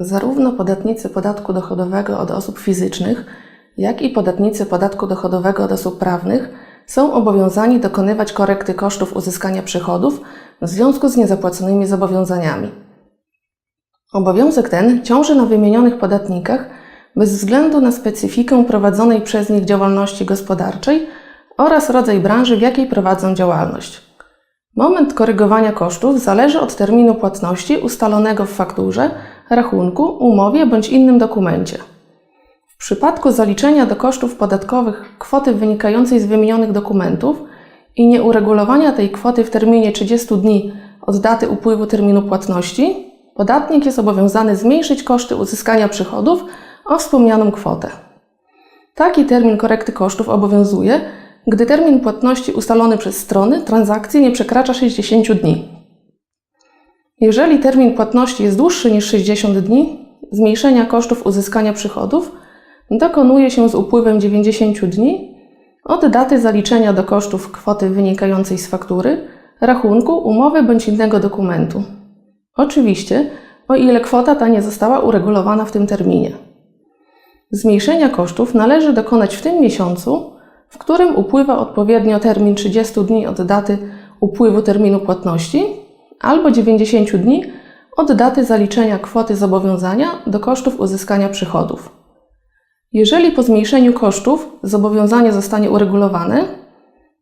Zarówno podatnicy podatku dochodowego od osób fizycznych, jak i podatnicy podatku dochodowego od osób prawnych są obowiązani dokonywać korekty kosztów uzyskania przychodów w związku z niezapłaconymi zobowiązaniami. Obowiązek ten ciąży na wymienionych podatnikach bez względu na specyfikę prowadzonej przez nich działalności gospodarczej oraz rodzaj branży, w jakiej prowadzą działalność. Moment korygowania kosztów zależy od terminu płatności ustalonego w fakturze, rachunku, umowie bądź innym dokumencie. W przypadku zaliczenia do kosztów podatkowych kwoty wynikającej z wymienionych dokumentów i nieuregulowania tej kwoty w terminie 30 dni od daty upływu terminu płatności, podatnik jest obowiązany zmniejszyć koszty uzyskania przychodów o wspomnianą kwotę. Taki termin korekty kosztów obowiązuje, gdy termin płatności ustalony przez strony transakcji nie przekracza 60 dni. Jeżeli termin płatności jest dłuższy niż 60 dni, zmniejszenia kosztów uzyskania przychodów dokonuje się z upływem 90 dni od daty zaliczenia do kosztów kwoty wynikającej z faktury, rachunku, umowy bądź innego dokumentu. Oczywiście, o ile kwota ta nie została uregulowana w tym terminie. Zmniejszenia kosztów należy dokonać w tym miesiącu, w którym upływa odpowiednio termin 30 dni od daty upływu terminu płatności albo 90 dni od daty zaliczenia kwoty zobowiązania do kosztów uzyskania przychodów. Jeżeli po zmniejszeniu kosztów zobowiązanie zostanie uregulowane,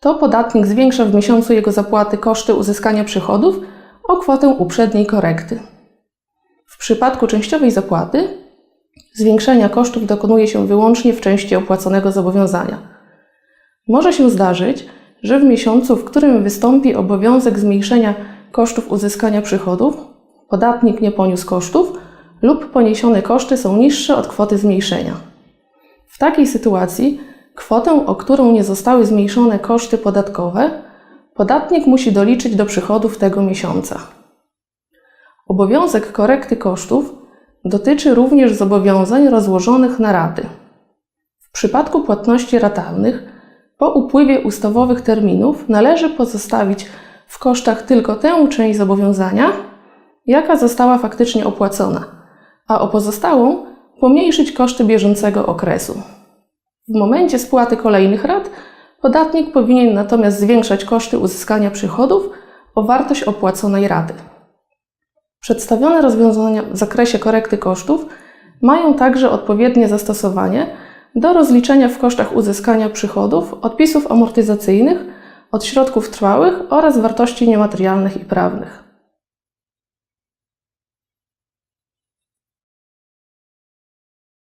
to podatnik zwiększa w miesiącu jego zapłaty koszty uzyskania przychodów o kwotę uprzedniej korekty. W przypadku częściowej zapłaty zwiększenia kosztów dokonuje się wyłącznie w części opłaconego zobowiązania. Może się zdarzyć, że w miesiącu, w którym wystąpi obowiązek zmniejszenia kosztów uzyskania przychodów, podatnik nie poniósł kosztów lub poniesione koszty są niższe od kwoty zmniejszenia. W takiej sytuacji kwotę, o którą nie zostały zmniejszone koszty podatkowe, podatnik musi doliczyć do przychodów tego miesiąca. Obowiązek korekty kosztów dotyczy również zobowiązań rozłożonych na raty. W przypadku płatności ratalnych, po upływie ustawowych terminów należy pozostawić w kosztach tylko tę część zobowiązania, jaka została faktycznie opłacona, a o pozostałą pomniejszyć koszty bieżącego okresu. W momencie spłaty kolejnych rat podatnik powinien natomiast zwiększać koszty uzyskania przychodów o wartość opłaconej raty. Przedstawione rozwiązania w zakresie korekty kosztów mają także odpowiednie zastosowanie do rozliczenia w kosztach uzyskania przychodów odpisów amortyzacyjnych od środków trwałych oraz wartości niematerialnych i prawnych.